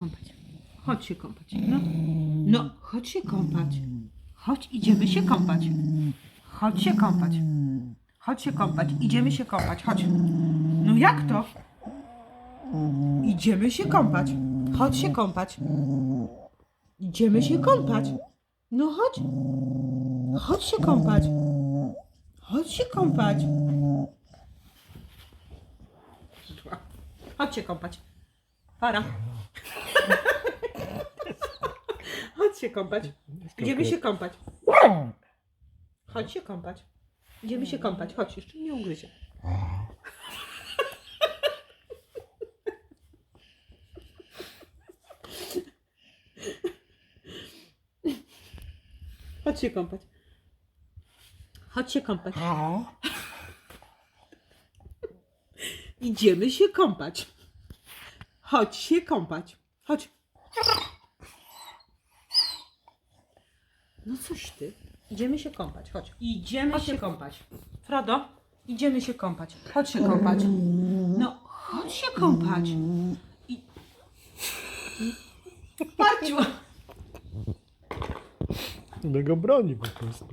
Kąpać. Chodź się kąpać. No. No, chodź się kąpać. Chodź, idziemy się kąpać. Chodź się kąpać. Chodź się kąpać. Idziemy się kąpać. Chodź. No jak to? Idziemy się kąpać. Chodź się kąpać. Idziemy się kąpać. No chodź. Chodź się kąpać. Chodź się kąpać. Chodź się kąpać. Para. Chodź się kąpać. Idziemy się kąpać. Chodź się kąpać. Idziemy się kąpać. Chodź, jeszcze nie ugryzie. Chodź się kąpać. Chodź się kąpać. Idziemy się kąpać. Chodź się kąpać. Chodź. No coś ty. Idziemy się kąpać. Chodź. Idziemy się kąpać. Frodo, idziemy się kąpać. Chodź się kąpać. No, chodź się kąpać. I... Patrz! One go broni po prostu.